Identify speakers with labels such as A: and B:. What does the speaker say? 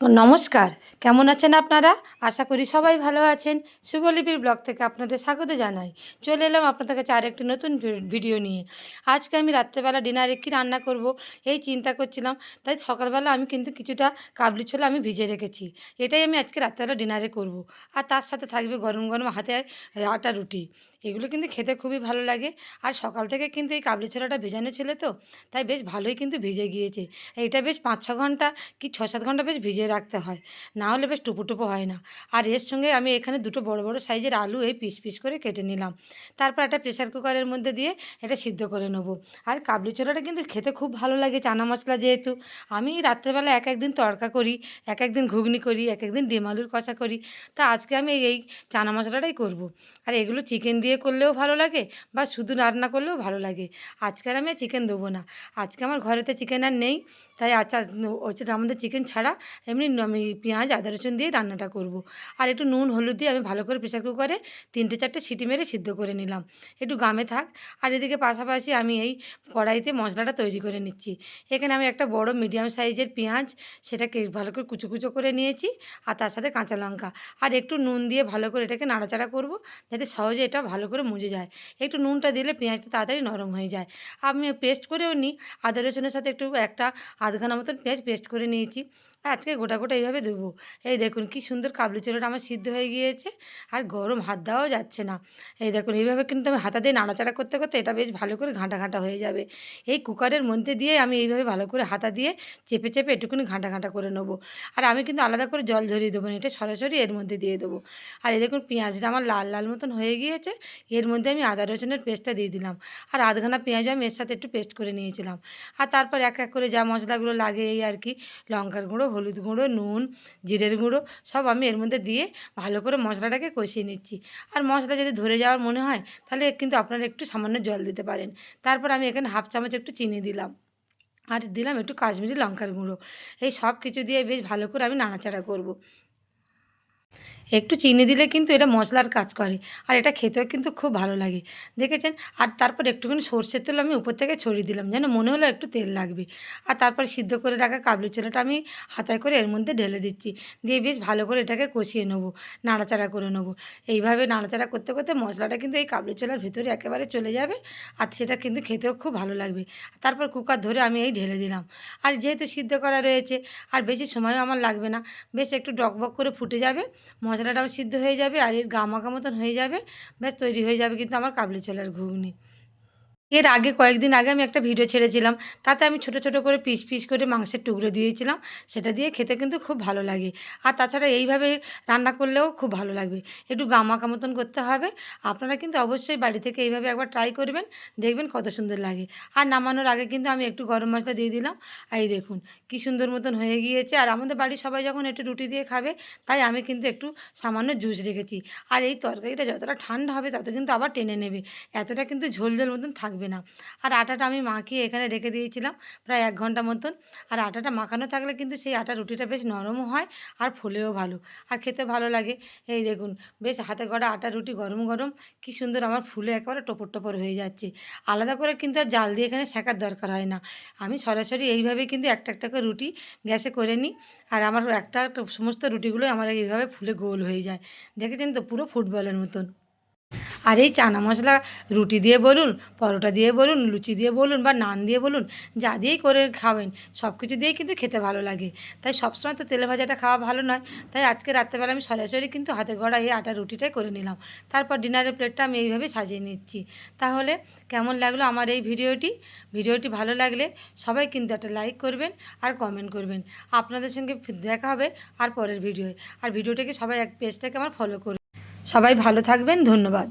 A: নমস্কার, কেমন আছেন আপনারা? আশা করি সবাই ভালো আছেন। শুভলিপির ব্লগ থেকে আপনাদের স্বাগত জানাই। চলে এলাম আপনাদের কাছে আরেকটি নতুন ভিডিও নিয়ে। আজকে আমি রাত্রেবেলা ডিনারে কী রান্না করব এই চিন্তা করছিলাম, তাই সকালবেলা আমি কিন্তু কিছুটা কাবলি ছোলা আমি ভিজে রেখেছি। এটাই আমি আজকে রাত্রেবেলা ডিনারে করব। আর তার সাথে থাকবে গরম গরম হাতে আটা রুটি। এগুলো কিন্তু খেতে খুবই ভালো লাগে। আর সকাল থেকে কিন্তু এই কাবলি ছোলাটা ভেজানো ছিল তো, তাই বেশ ভালোই কিন্তু ভিজে গিয়েছে। এটা বেশ পাঁচ ছ ঘণ্টা কি ছ সাত ঘণ্টা বেশ ভিজিয়ে রাখতে হয়। না হলে বেশ টুপো টুপো হয় না। আর এর সঙ্গে আমি এখানে দুটো বড় বড় সাইজের আলু এই পিস পিস করে কেটে নিলাম। তারপর একটা প্রেসার কুকারের মধ্যে দিয়ে এটা সিদ্ধ করে নেব। আর কাবলি ছোলাটা কিন্তু খেতে খুব ভালো লাগে চানা মশলা যেহেতু। আমি রাত্রেবেলা এক একদিন তড়কা করি, এক একদিন ঘুগনি করি, এক একদিন ডিম আলুর কষা করি। তা আজকে আমি এই চানা মশলাটাই করব। আর এগুলো চিকেন দিয়ে করলেও ভালো লাগে বা শুধু রান্না করলেও ভালো লাগে। আজকে আমি চিকেন দেবো না। আজকে আমার ঘরেতে চিকেন আর নেই। তাই আচ্ছা আমাদের চিকেন ছাড়া এমনি আমি পেঁয়াজ, আদা, রসুন দিয়ে রান্নাটা করব। আর একটু নুন, হলুদ দিয়ে আমি ভালো করে প্রেসার কুকারে তিনটে চারটে সিটি মেরে সিদ্ধ করে নিলাম। একটু গামে থাক। আর এদিকে পাশাপাশি আমি এই কড়াইতে মশলাটা তৈরি করে নিচ্ছি। এখানে আমি একটা বড় মিডিয়াম সাইজের পেঁয়াজ, সেটাকে ভালো করে কুচো কুচো করে নিয়েছি। আর তার সাথে কাঁচা লঙ্কা। আর একটু নুন দিয়ে ভালো করে এটাকে নাড়াচাড়া করব, যাতে সহজে এটা ভালো করে মুজে যায়। একটু নুনটা দিলে পেঁয়াজটা তাড়াতাড়ি নরম হয়ে যায়। আমি পেস্ট করেও নিই আদা, রসুনের সাথে একটু একটা আধখানা মতন পেঁয়াজ পেস্ট করে নিয়েছি। আজকে গোটা গোটা এইভাবে দেবো এই দেখুন কি সুন্দর কাবলি ছোলাটা আমার সিদ্ধ হয়ে গিয়েছে, আর গরম হাত দেওয়াও যাচ্ছে না। এই দেখুন এইভাবে কিন্তু আমি হাতা দিয়ে নাড়াচাড়া করতে করতে এটা বেশ ভালো করে ঘাঁটা ঘাঁটা হয়ে যাবে। এই কুকারের মধ্যে দিয়ে আমি এইভাবে ভালো করে হাতা দিয়ে চেপে চেপে একটুখানি ঘাঁটা ঘাঁটা করে নেব। আর আমি কিন্তু আলাদা করে জল ঝরিয়ে দেবো না, এটা সরাসরি এর মধ্যে দিয়ে দেবো। আর এই দেখুন পেঁয়াজটা আমার লাল লাল মতন হয়ে গিয়েছে, এর মধ্যে আমি আদা রসুনের পেস্টটা দিয়ে দিলাম। আর আধখানা পেঁয়াজ আমি এর সাথে একটু পেস্ট করে নিয়েছিলাম। আর তারপর এক এক করে যা মশলাগুলো লাগে এই আর কি, লঙ্কার গুঁড়ো হলুদ গুঁড়ো, নুন, জিরের গুঁড়ো সব আমি এর মধ্যে দিয়ে ভালো করে মশলাটাকে কষিয়ে নিচ্ছি। আর মশলা যদি ধরে যাওয়ার মনে হয়, তাহলে কিন্তু আপনারা একটু সামান্য জল দিতে পারেন। তারপর আমি এখানে হাফ চামচ একটু চিনি দিলাম। আর দিলাম একটু কাশ্মীরি লঙ্কার গুঁড়ো। এই সব কিছু দিয়ে বেশ ভালো করে আমি নাড়াচাড়া করব। একটু চিনি দিলে কিন্তু এটা মশলার কাজ করে, আর এটা খেতেও কিন্তু খুব ভালো লাগে। দেখেছেন? আর তারপর একটুখানি সর্ষের তেল আমি উপর থেকে ছড়িয়ে দিলাম, যেন মনে হলো একটু তেল লাগবে। আর তারপর সিদ্ধ করে রাখা কাবলি ছোলাটা আমি হাতায় করে এর মধ্যে ঢেলে দিচ্ছি। দিয়ে বেশ ভালো করে এটাকে কষিয়ে নেব, নাড়াচাড়া করে নেব। এইভাবে নাড়াচাড়া করতে করতে মশলাটা কিন্তু এই কাবলি ছোলার ভিতরে একেবারে চলে যাবে, আর সেটা কিন্তু খেতেও খুব ভালো লাগবে। তারপর কুকার ধরে আমি এই ঢেলে দিলাম। আর যেহেতু সিদ্ধ করা রয়েছে, আর বেশি সময়ও আমার লাগবে না, বেশ একটু ডকবক করে ফুটে যাবে মশলাটাও সিদ্ধ হয়ে যাবে আর এর গামাকা মতন হয়ে যাবে। ব্যাস, তৈরি হয়ে যাবে কিন্তু আমার কাবলি ছোলার ঘুগনি। এর আগে কয়েকদিন আগে আমি একটা ভিডিও ছেড়েছিলাম। তাতে আমি ছোট ছোট করে পিস পিস করে মাংসের টুকরো দিয়েছিলাম। সেটা দিয়ে খেতে কিন্তু খুব ভালো লাগে। আর তাছাড়া এইভাবে রান্না করলেও খুব ভালো লাগবে। একটু গামাকা মতন করতে হবে। আপনারা কিন্তু অবশ্যই বাড়ি থেকে এইভাবে একবার ট্রাই করবেন। দেখবেন কত সুন্দর লাগে। আর নামানোর আগে কিন্তু আমি একটু গরম মশলা দিয়ে দিলাম। এই দেখুন, কি সুন্দর মতন হয়ে গিয়েছে। আর আমাদের বাড়ির সবাই যখন একটু রুটি দিয়ে খাবে, তাই আমি কিন্তু একটু সামান্য জুস রেখেছি। আর এই তরকারিটা যতটা ঠান্ডা হবে, তত কিন্তু আবার টেনে নেবে। এতটা কিন্তু ঝোল ঝোল মতন থাকবে না। আর আটাটা আমি মাখিয়ে এখানে রেখে দিয়েছিলাম প্রায় এক ঘণ্টা মতন। আর আটাটা মাখানো থাকলে কিন্তু সেই আটা রুটিটা বেশ নরমও হয় আর ফোলেও ভালো। আর খেতে ভালো লাগে। এই দেখুন, বেশ হাতে গড়া আটা রুটি গরম গরম, কি সুন্দর আমার ফুলে একেবারে টপর টপর হয়ে যাচ্ছে। আলাদা করে কিন্তু আর জাল দিয়ে এখানে শেখার দরকার হয় না। আমি সরাসরি এইভাবে কিন্তু একটা একটা করে রুটি গ্যাসে করে নিই। আর আমার একটা একটা সমস্ত রুটিগুলো আমার এইভাবে ফুলে গোল হয়ে যায়। দেখেছেন তো, পুরো ফুটবলের মতন। আর এই চানা মশলা রুটি দিয়ে বলুন, পরোটা দিয়ে বলুন, লুচি দিয়ে বলুন বা নান দিয়ে বলুন, যা দিয়েই করে খাবেন, সব কিছু দিয়েই কিন্তু খেতে ভালো লাগে। তাই সবসময় তো তেলে ভাজাটা খাওয়া ভালো নয়। তাই আজকে রাত্রেবেলা আমি সরাসরি কিন্তু হাতে গড়া এই আটা রুটিটাই করে নিলাম। তারপর ডিনারের প্লেটটা আমি এইভাবে সাজিয়ে নিচ্ছি। তাহলে কেমন লাগল আমার এই ভিডিওটি? ভিডিওটি ভালো লাগলে সবাই কিন্তু একটা লাইক করবেন আর কমেন্ট করবেন। আপনাদের সঙ্গে দেখা হবে আর পরের ভিডিওয়। আর ভিডিওটাকে সবাই এক পেজটাকে আমার ফলো করবেন সবাই ভালো থাকবেন, ধন্যবাদ।